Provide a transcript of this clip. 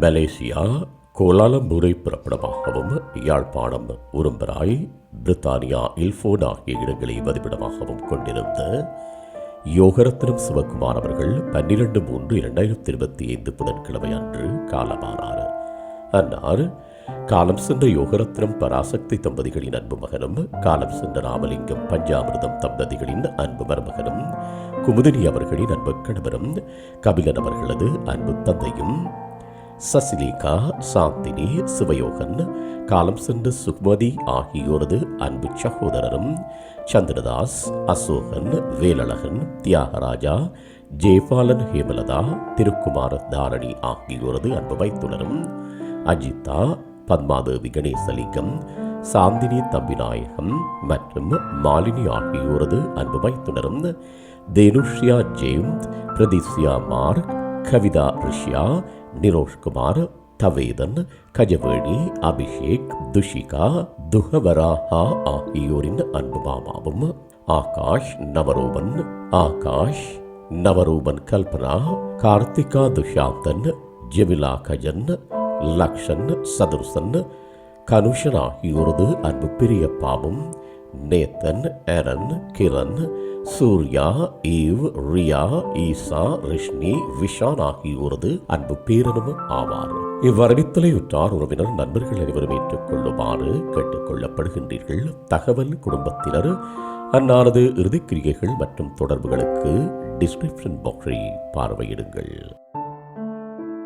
Malaysia கோலாலம்பூரை பிறப்பிடமாகவும் Yazhpanam Urumpirai பிரித்தானியா இல்ஃபோன் ஆகிய இடங்களை வதிப்பிடமாகவும் கொண்டிருந்த யோகரத்னம் சிவகுமார் அவர்கள் பன்னிரண்டு மூன்று இரண்டாயிரத்தி இருபத்தி ஐந்து புதன்கிழமை அன்று காலமானார். அன்னார் காலம் சென்ற யோகரத்னம் பராசக்தி தம்பதிகளின் அன்பு மகனும் காலம் சென்ற ராமலிங்கம் பஞ்சாமிர்தம் தம்பதிகளின் அன்பு மருமகனும் குமுதினி அவர்களின் அன்பு கணவரும் கபிலன் அவர்களது அன்பு தந்தையும். சசிலேகா சாந்தினி சிவயோகன் காலம் சென்ற சுக்மதி ஆகியோரது அன்பு சகோதரரும் சந்திரதாஸ் அசோகன் வேலழகன் தியாகராஜா ஜெயபாலன் ஹேமலதா திருக்குமார தாரணி ஆகியோரது அன்பு வைத்துள்ளரும். அஜிதா பத்மாதேவி கணேசலிங்கம் சாந்தினி தம்பிநாயகம் மற்றும் மாலினி ஆகியோரது அன்பு வைத்துணரும் தேனுஷ்யா ஜெயந்த் பிரதிஷ்யா மார்க் கவிதா ரிஷ்யா நிரோஷ்குமார் தவேதன் கஜவேணி அபிஷேக் துஷிகா துஹவராஹா ஆகியோரின் அன்பு மாமாவும் ஆகாஷ் நவரூபன் ஆகாஷ் நவரூபன் கல்பனா கார்த்திகா துஷாந்தன் ஜெமிலா கஜன் லக்ஷன் சதுர்சன் கனுஷன் ஆகியோரது அன்பு பிரியப்பாவும் Nathan Eran Kiran Surya Eve Riya Eesha Rishni Vishan ஆகியோரது அன்பு பேரனும் ஆவார். இவ்வரவித்தலையுற்றார் உறவினர் நண்பர்கள் அனைவரும் ஏற்றுக்கொள்ளுமாறு கேட்டுக்கொள்ளப்படுகின்றீர்கள். தகவல் குடும்பத்தினர் அன்னாரது இறுதிக்கிரியைகள் மற்றும் தொடர்புகளுக்கு டிஸ்கிரிப்ஷன் பாக்ஸை பார்வையிடுங்கள்.